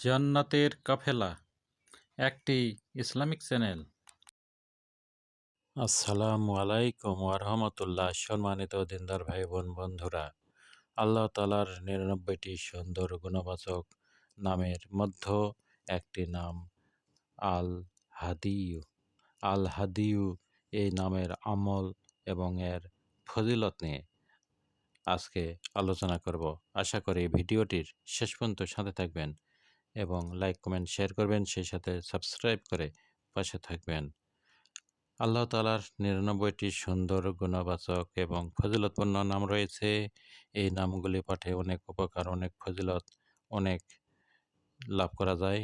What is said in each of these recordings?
জান্নাতের কাফেলা, একটি Islamic channel. আসসালামু আলাইকুম ওরহমতুল্লাহ সম্মানিত দিনদার ভাই বোন বন্ধুরা। আল্লাহ তালার নিরানব্বইটি সুন্দর গুণবাচক নামের মধ্য একটি নাম আল হাদিউ আল হাদিউ এই নামের আমল এবং এর ফজিলত নিয়ে আজকে আলোচনা করব। আশা করি ভিডিওটির শেষ পর্যন্ত সাথে থাকবেন। এবং লাইক, কমেন্ট, শেয়ার করবেন। সেই সাথে সাবস্ক্রাইব করে পাশে থাকবেন। আল্লাহ তালার নিরানব্বইটি সুন্দর, গুণবাচক এবং ফজিলতপূর্ণ নাম রয়েছে। এই নামগুলি পাঠে অনেক উপকার, অনেক ফজিলত, অনেক লাভ করা যায়।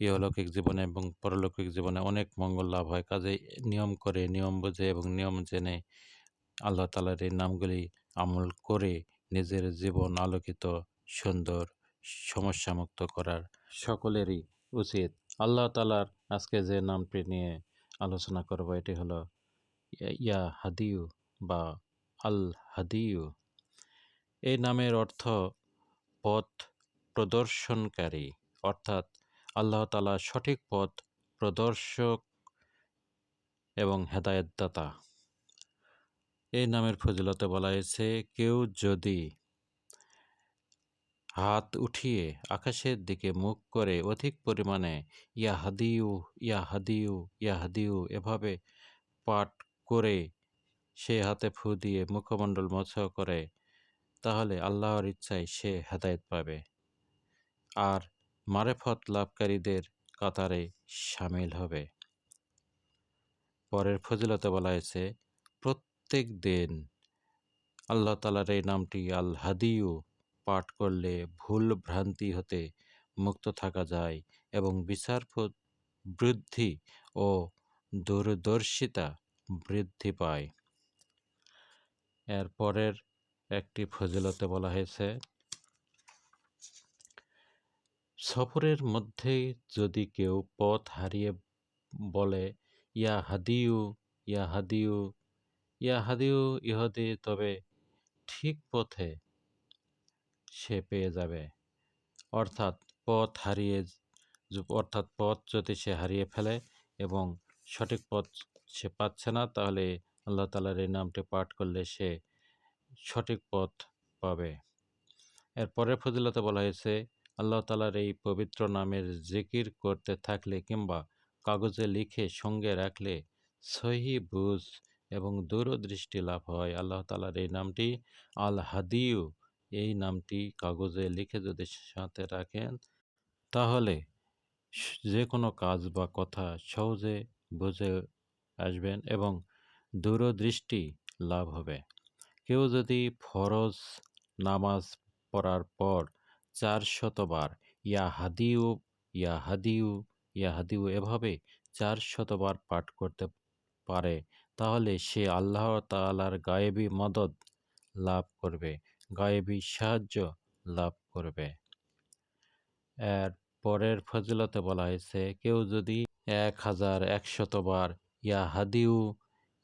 ইহলৌকিক জীবনে এবং পরলৌকিক জীবনে অনেক মঙ্গল লাভ হয়। কাজে নিয়ম করে, নিয়ম বুঝে এবং নিয়ম জেনে আল্লাহ তালার এই নামগুলি আমল করে নিজের জীবন আলোকিত, সুন্দর সমস্যামুক্ত করার সকলেরই উচিত। আল্লাহ তালার আজকে যে নামটি নিয়ে আলোচনা করব, এটি হলো ইয়া হাদিউ বা আল হাদিউ। এই নামের অর্থ পথ প্রদর্শনকারী, অর্থাৎ আল্লাহ তালা সঠিক পথ প্রদর্শক এবং হেদায়তদাতা। এই নামের ফজিলতে বলা হয়েছে, কেউ যদি হাত উঠিয়ে আকাশের দিকে মুখ করে অধিক পরিমাণে ইয়া হাদিউ ইয়া হাদিউ ইয়া হাদিউ এভাবে পাঠ করে সে হাতে ফু দিয়ে মুখমণ্ডল মৎস করে, তাহলে আল্লাহর ইচ্ছায় সে হেদায়ত পাবে। আর মারেফত লাভকারীদের কাতারে সামিল হবে। পরের ফজিলতে বলা হয়েছে, প্রত্যেক দিন আল্লাহ তালার এই নামটি আল হাদিউ পাঠ করলে ভুল ভ্রান্তি হতে মুক্ত থাকা যায় এবং বিচার বৃদ্ধি ও দূরদর্শিতা বৃদ্ধি পায়। এরপরের একটি ফজিলতে বলা হয়েছে, সফরের মধ্যে যদি কেউ পথ হারিয়ে বলে, ইয়া হাদিউ ইয়া হাদিউ ইয়া হাদিউ ইহদি তবে ঠিক পথে সে পেয়ে যাবে। অর্থাৎ পথ হারিয়ে অর্থাৎ পথ যদি সে হারিয়ে ফেলে এবং সঠিক পথ সে পাচ্ছে না, তাহলে আল্লাহ তালার এই নামটি পাঠ করলে সে সঠিক পথ পাবে। এর পরের ফজিলতে বলা হয়েছে, আল্লাহ তালার এই পবিত্র নামের জিকির করতে থাকলে কিংবা কাগজে লিখে সঙ্গে রাখলে সহি বুঝ এবং দূরদৃষ্টি লাভ হয়। আল্লাহ তালার এই নামটি আল হাদিউ এই নামটি কাগজে লিখে যদি সাথে রাখেন, তাহলে যে কোনো কাজ বা কথা সহজে বুঝে আসবেন এবং দূরদৃষ্টি লাভ হবে। কেউ যদি ফরজ নামাজ পড়ার পর চার শতবার ইয়া হাদিউ ইয়া হাদিউ ইয়া হাদিউ এভাবে চার শতবার পাঠ করতে পারে, তাহলে সে আল্লাহ তালার গায়েবী মদত লাভ করবে। গায়েবী সাহায্য লাভ করবে। এর পরের ফজিলতে বলা হয়েছে, কেউ যদি এক হাজার একশতবার ইয়া হাদিউ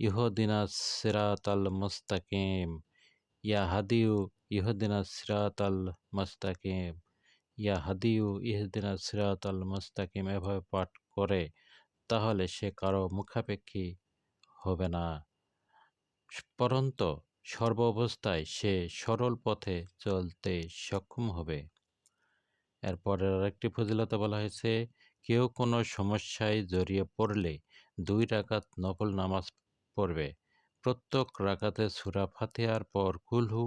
ইহদিনা সিরাত আল মুস্তাকিম ইয়া হাদিউ ইহদিনা সিরাত আল মুস্তাকিম ইয়া হাদিউ ইহদিনা সিরাত আল মুস্তাকিম এভাবে পাঠ করে, তাহলে সে কারও মুখাপেক্ষী হবে না। পরন্ত সর্ব অবস্থায় সে সরল পথে চলতে সক্ষম হবে। এরপরের আরেকটি ফজিলতা বলা হয়েছে, কেউ কোনো সমস্যায় জড়িয়ে পড়লে দুই রাকাত নফল নামাজ পড়বে। প্রত্যেক রাকাতে সুরা ফাতেহার পর কুলহু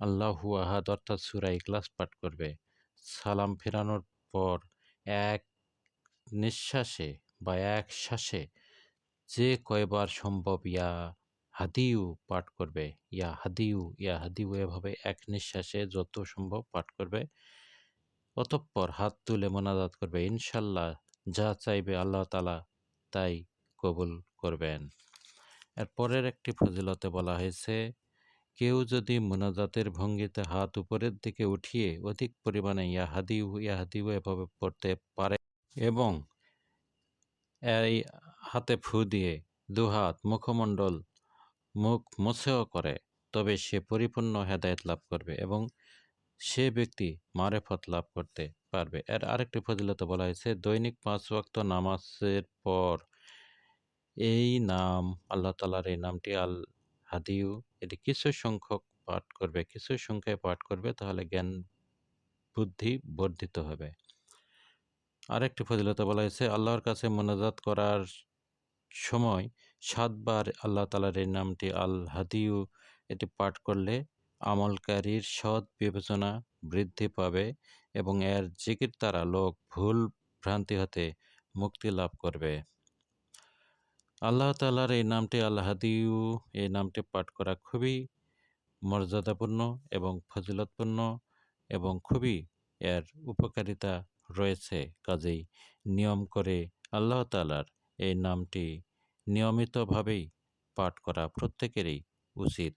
আল্লাহু আহাদ অর্থাৎ সুরা ইকলাস পাঠ করবে। সালাম ফেরানোর পর এক নিঃশ্বাসে বা এক শ্বাসে যে কয়বার সম্ভব ইয়া হাদিউ পাঠ করবে। ইয়া হাদিউ ইয়া হাদিউ এভাবে এক নিঃশ্বাসে যত সম্ভব পাঠ করবে। অতঃপর হাত তুলে মোনাজাত করবে। ইনশাল্লাহ যা চাইবে আল্লাহ তালা তাই কবুল করবেন। এর পরের একটি ফজিলতে বলা হয়েছে, কেউ যদি মোনাজাতের ভঙ্গিতে হাত উপরের দিকে উঠিয়ে অধিক পরিমাণে ইয়া হাদিউ ইয়া হাদিউ এভাবে পড়তে পারে এবং এই হাতে ফু দিয়ে দুহাত মুখমণ্ডল মুখ মুছেও করে, তবে সে পরিপূর্ণ হেদায়ত লাভ করবে এবং সে ব্যক্তি মারেফত লাভ করতে পারবে। এর আরেকটি ফজিলত বলা হয়েছে, দৈনিক পাঁচ ওয়াক্ত নামাজের পর এই নাম, আল্লাহ তালার এই নামটি আল হাদিউ এটি কিছু সংখ্যক পাঠ করবে। কিছু সংখ্যায় পাঠ করবে, তাহলে জ্ঞান বুদ্ধি বর্ধিত হবে। আরেকটি ফজিলতা বলা হয়েছে, আল্লাহর কাছে মোনাজাত করার সময় সাতবার আল্লাহ তালার এই নামটি আল হাদিউ এটি পাঠ করলে আমলকারীর সৎ বিবেচনা বৃদ্ধি পাবে এবং এর জিকির দ্বারা লোক ভুল ভ্রান্তি হতে মুক্তি লাভ করবে। আল্লাহ তালার এই নামটি আল্লাহ হাদিউ এই নামটি পাঠ করা খুবই মর্যাদাপূর্ণ এবং ফজিলতপূর্ণ এবং খুবই এর উপকারিতা রয়েছে। কাজেই নিয়ম করে আল্লাহ তালার এই নামটি নিয়মিতভাবেই পাঠ করা প্রত্যেকেরই উচিত।